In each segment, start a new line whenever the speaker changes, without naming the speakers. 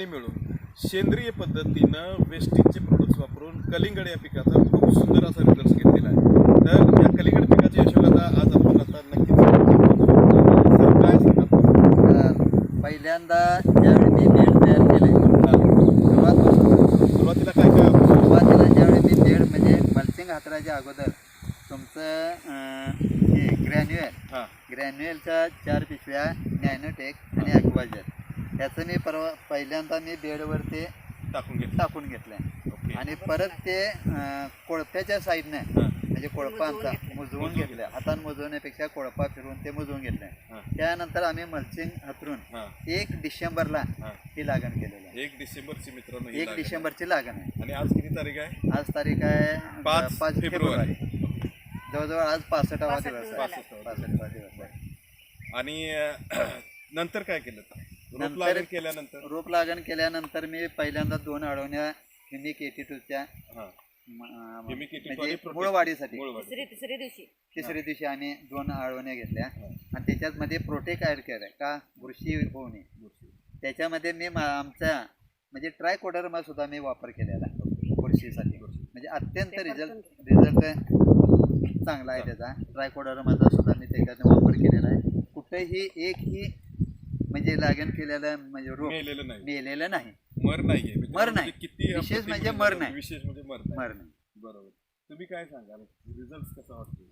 दोघांनी मिळून सेंद्रिय पद्धतीनं वेस्टेजचे प्रोडक्ट्स वापरून कलिंगड या पिकाचा खूप सुंदर असा रिझल्ट घेतलेला आहे. तर या कलिंगड पिकाची यशोगाथा आज आपण आता नक्कीच काय सांगाल
तर पहिल्यांदा ज्यावेळी मी बेड तयार केले सुरुवात
सुरुवातीला काय काय?
सुरुवातीला ज्यावेळी मी बेड म्हणजे मल्चिंग हातराच्या अगोदर तुमचं हे ग्रॅन्युएल
हां.
ग्रॅन्युएलच्या चार पिशव्या नॅनोटेक आणि ॲक्वाजर त्याचं मी परवा पहिल्यांदा मी बेडवर ते
टाकून घेतलं.
टाकून घेतलं
ओके.
आणि परत ते अं, कोळप्याच्या साईडने म्हणजे कोळपा आमचा मुजवून घेतलं हातानं मुजवण्यापेक्षा कोळपा फिरवून ते मुजवून घेतलं
हां.
त्यानंतर आम्ही मल्चिंग हातरून
हां.
एक डिसेंबरला
हां.
ही लागण केलेली आहे.
एक डिसेंबरची मित्रांनो ही
एक
लागण.
डिसेंबरची लागण आहे.
आणि आज किती तारीख आहे?
आज तारीख आहे
पाच
पाच
फेब्रुवारी.
जवळजवळ आज पासष्टावा
पासष्ट
दिवस आहे.
पासष्टावा
पासष्टावा दिवस आहे.
आणि अं, नंतर काय केलं? रोप
नंतर-
लागण केल्यानंतर?
रोप लागण केल्यानंतर मी पहिल्यांदा दोन अडवण्या युनिक एटी टूच्या
हां.
म-
Unique 82
म्हणजे
आणि Protect-
मुळवाढीसाठी.
मुळवाढी.
तिसरी तिसरी दिवशी.
तिसऱ्या दिवशी आम्ही दोन आळवण्या घेतल्या.
हां.
आणि त्याच्यात मध्ये प्रोटेक्ट ॲड केलं का? बुरशी होऊ नये. त्याच्यामध्ये मी मा- आमच्या म्हणजे ट्राय कोडरमा सुद्धा मी वापर केलेला आहे बुरशीसाठी. म्हणजे अत्यंत रिझल्ट रिझल्ट चांगला आहे त्याचा. ट्राय कोडरमाचा सुद्धा मी त्याच्यात वापर केलेला आहे. कुठेही एकही म्हणजे लागण केलेलं म्हणजे रोग
मेलेलं नाही.
मेलेलं नाही.
मर नाहीये मित्रांनो,
मर नाही.
म्हणजे किती
विशेष
आपण
म्हणजे मर नाही.
विशेष म्हणजे मर नाही.
मर नाही.
बरोबर. तुम्ही काय सांगाल? रिझल्ट कसा वाटतो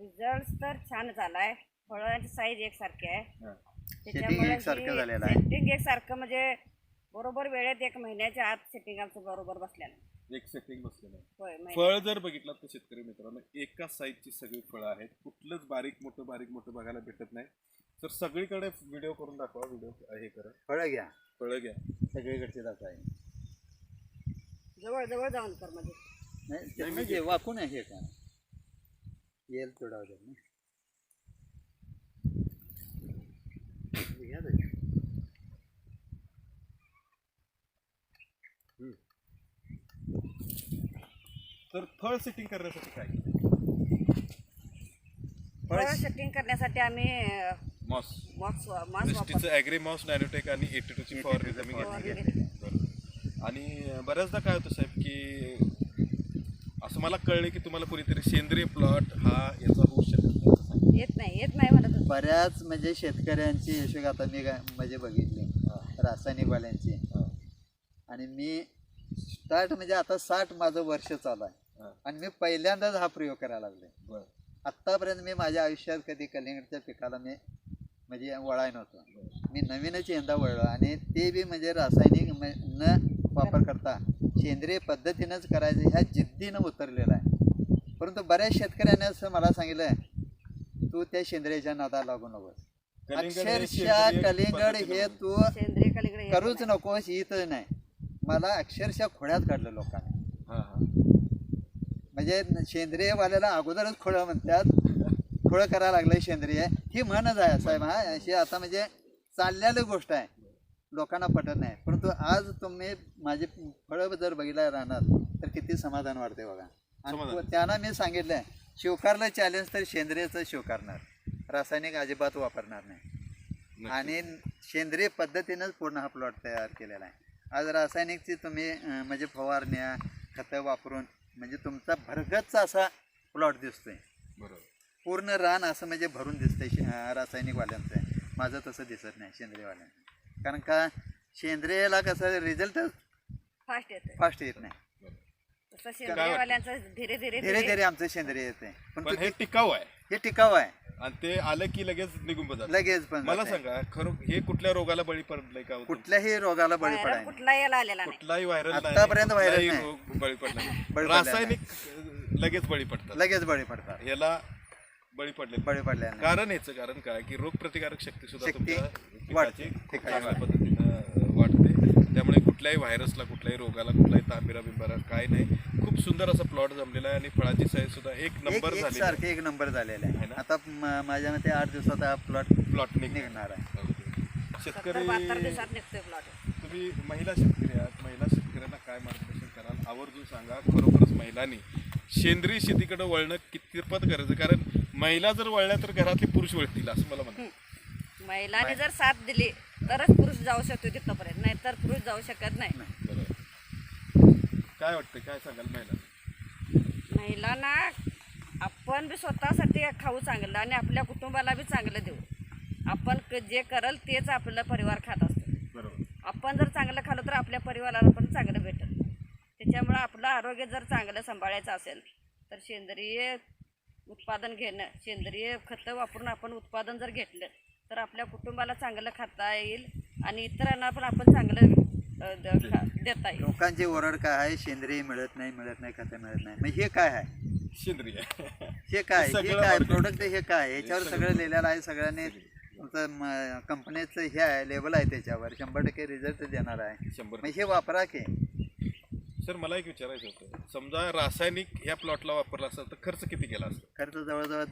रिझल्ट तर छान झालाय. फळांची साईज एकसारखी आहे.
हां.
एकसारखं झालेलं आहे.
एकसारखं म्हणजे बरोबर वेळेत एक महिन्याच्या आत सेटिंग आमचं बरोबर बसल्यानं
एक सेटिंग बसलेलं आहे.
होय
फळ जर बघितलं तर शेतकरी मित्रांनो एका साईजची सगळी फळं आहेत. कुठलंच बारीक मोठं बारीक मोठं बघायला भेटत नाही. तर सगळीकडे व्हिडिओ करून दाखवा व्हिडिओ हे करा.
फळं घ्या.
फळं घ्या.
सगळीकडचे दाखवा. आहे
जवळ जवळ जाऊन कर म्हणजे
नाही ते म्हणजे वाकून आहे हे का येल तोडावं ना. हे घ्या.
तर फळ सेटिंग करण्यासाठी काय?
फळ सेटिंग करण्यासाठी आम्ही
मॉस
मॉक्स मास्क
वेस्टीचं ॲग्रीमॉस नॅनोटेक आणि एटी टूची घेतली. बरं. आणि बऱ्याचदा काय होतं साहेब की असं मला कळलं की तुम्हाला कुणीतरी सेंद्रिय प्लॉट हा याचा होऊ शकत नाही असं सांगितलं.
येत नाही येत नाही म्हणत होते.
बऱ्याच म्हणजे शेतकऱ्यांची यशोगाथा मी गा- म्हणजे बघितली रासायनिकवाल्यांची
हां.
आणि मी स्टार्ट म्हणजे आता साठ माझं वर्ष चालू आहे. आणि मी पहिल्यांदाच हा प्रयोग करायला लागले
बरं.
आत्तापर्यंत मी माझ्या आयुष्यात कधी कलिंगडच्या पिकाला मी म्हणजे वळाय नव्हतं मी नवीनच यंदा वळलो आणि ते बी म्हणजे रासायनिक म- न वापर करता सेंद्रिय पद्धतीनंच करायचं ह्या जिद्दीनं उतरलेला आहे परंतु बऱ्याच शेतकऱ्यांनी असं मला सांगितलं तू त्या सेंद्रियाच्या नादाला लागू नकोस अक्षरशः
सेंद्रिय
कलिंगड हे. तू
सेंद्रिय येत
करूच. नकोस इथं नाही मला अक्षरशः खोड्यात काढलं लोकांनी. म्हणजे सेंद्रियवाल्याला अगोदरच खोळं म्हणतात खोळं करायला लागलं सेंद्रिय. ही म्हणच आहे साहेब हा अशी आता म्हणजे चाललेली गोष्ट आहे. लोकांना पटत नाही. परंतु आज तुम्ही माझी फळं जर बघितला राहणार तर किती समाधान वाटते बघा. आणि त्यांना मी सांगितलंय स्वीकारलं चॅलेंज तर सेंद्रियचं स्वीकारणार रासायनिक अजिबात वापरणार नाही. आणि सेंद्रिय पद्धतीनंच पूर्ण हा प्लॉट तयार केलेला आहे. आज रासायनिकची तुम्ही म्हणजे फवारण्या खतं वापरून म्हणजे तुमचा भरगतचा असा प्लॉट दिसतोय.
बरोबर.
पूर्ण रान असं म्हणजे भरून दिसतंय रासायनिकवाल्यांचं. माझं तसं दिसत नाही सेंद्रियवाल्यांचं. कारण का सेंद्रियला कसं रिझल्ट
फास्ट येते
फास्ट येत नाही.
तसं सेंद्रियवाल्यांचं धीरे धीरे
धीरे धीरे आमचं सेंद्रिय येते पण
पण हे टिकाऊ आहे.
हे टिकाऊ आहे.
आणि ते आलं की लगेच निघून जातं.
लगेच पण
मला
जातंय.
सांगा खरं हे कुठल्या रोगाला बळी पडलंय का हो?
कुठल्याही रोगाला बळी
व्हायरल
पडाय
कुठला याला आलेला नाही.
कुठलाही व्हायरल
आत्तापर्यंत व्हायरल नाही.
बळी पडला नाही.
बळी पडला
रासायनिक लगेच बळी पडतात.
लगेच बळी पडतात.
याला बळी पडले
बळी पडल्या नाही.
कारण याचं कारण काय? की रोग प्रतिकारक शक्ती सुद्धा
शक्ती
तुमच्या
वाढते.
पिकाची चांगल्या पद्धतीनं अं, वाढते. त्यामुळे कुठल्याही व्हायरसला कुठल्याही रोगाला कुठलाही तांबिरा बिंबारा काय नाही. खूप सुंदर असा प्लॉट जमलेला आहे आणि फळाची साईज सुद्धा एक
एक
नंबर
एक
झाली
सारखे एक नंबर झालेला
आहे.
आहे
ना?
आता म- माझ्या मते आठ दिवसात हा प्लॉट
प्लॉट निघणार.
आहे.
शेतकरी
सत्तर बहात्तर दिवसात निघतोय प्लॉट.
तुम्ही महिला शेतकरी आहात. महिला शेतकऱ्यांना काय मार्गदर्शन कराल? आवर्जून सांगा. खरोखरच महिलांनी सेंद्रिय शेतीकडे वळणं कितपत गरज आहे? कारण महिला जर वळल्या तर घरातले पुरुष वळतील असं मला म्हणतात.
महिलांनी जर साथ दिली तरच पुरुष जाऊ शकतो तिथपर्यंत. नाही तर पुरुष जाऊ शकत नाही.
बरोबर. काय वाटतं काय सांगाल महिला?
महिलांना आपण बी स्वतःसाठी खाऊ चांगलं आणि आपल्या कुटुंबाला बी चांगलं देऊ. आपण क- जे करल तेच आपला परिवार खात असतो.
बरोबर.
आपण जर चांगलं खाल्लं तर आपल्या परिवाराला पण चांगलं भेटेल. त्याच्यामुळं आपलं आरोग्य जर चांगलं सांभाळायचं असेल तर सेंद्रिय उत्पादन घेणं. सेंद्रिय खतं वापरून आपण उत्पादन जर घेतलं तर आपल्या कुटुंबाला चांगलं खाता येईल आणि इतरांना पण आपण चांगलं देता येईल.
लोकांची ओरड काय आहे? सेंद्रिय मिळत नाही मिळत नाही खतं मिळत नाही. मग हे काय आहे?
सेंद्रिय.
हे काय
हे
हे काय. प्रोडक्ट हे काय याच्यावर
सगळं-
लिहिलेलं आहे सगळ्यांनी तुमचं कंपनीचं हे आहे लेबल आहे त्याच्यावर. शंभर टक्के रिझल्ट देणार आहे.
शंभर
मग हे वापरा की.
सर मला एक विचारायचं होतं. समजा रासायनिक या प्लॉटला वापरला असेल तर खर्च किती केला असता
खर्च जवळजवळ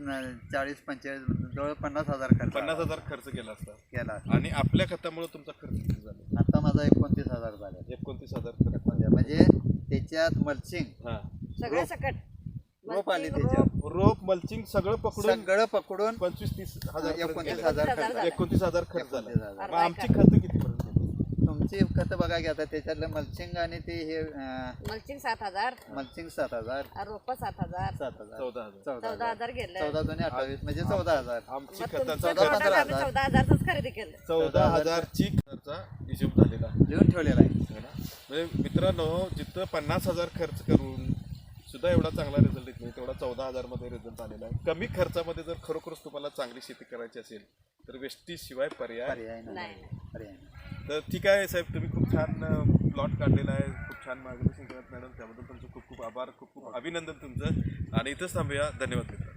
चाळीस पंचेचाळीस जवळ पन्नास हजार खर्च
पन्नास हजार खर्च केला असता.
केला.
आणि आपल्या खतामुळे तुमचा खर्च किती झाला?
आता माझा एकोणतीस हजार झाले.
एकोणतीस हजार खर्च.
म्हणजे त्याच्यात मल्चिंग
हा.
सगळं
रोप-
सकट.
रोप आली त्याच्यात.
रोप,
मल्चिंग सगळं पकडून
सगळं पकडून
पंचवीस तीस हजार खर्च
एकोणतीस. हजार खर्च
झाला.
झाला.
एकोणतीस हजार खर्च झाला. आमची खत किती?
तुमची खतं बघा की आता त्याच्यातलं मल्चिंग आणि ते हे
मल्चिंग सात हजार.
मल्चिंग सात हजार.
रोप सात हजार.
सात हजार.
चौदा हजार.
चौदा
हजार.
हजार गेलं
चौदा दोन्ही अठ्ठावीस म्हणजे चौदा हजार.
आमची
मग
खताचा
तुमचं
चौदा
खर्च
पंधरा
आम्ही
हजार.
चौदा हजारच खरेदी केलं
चौदा हजारची खर्चा हिशोब झालेला. आहे.
लिहून ठेवलेला आहे.
है ना? म्हणजे मित्रांनो जिथं पन्नास हजार खर्च करून सुद्धा एवढा चांगला रिझल्ट येत नाही तेवढा चौदा हजारमध्ये रिझल्ट आलेला आहे. कमी खर्चामध्ये जर खरोखरच तुम्हाला चांगली शेती करायची असेल तर वेस्टी शिवाय पर्याय
पर्याय नाही.
नाही.
पर्याय नाही.
तर ठीक आहे साहेब तुम्ही खूप छान प्लॉट काढलेला आहे. खूप छान मार्गदर्शन करत मॅडम. त्याबद्दल तुमचं खूप खूप आभार खूप खूप अभिनंदन तुमचं. आणि इथंच थांबूया. धन्यवाद मित्र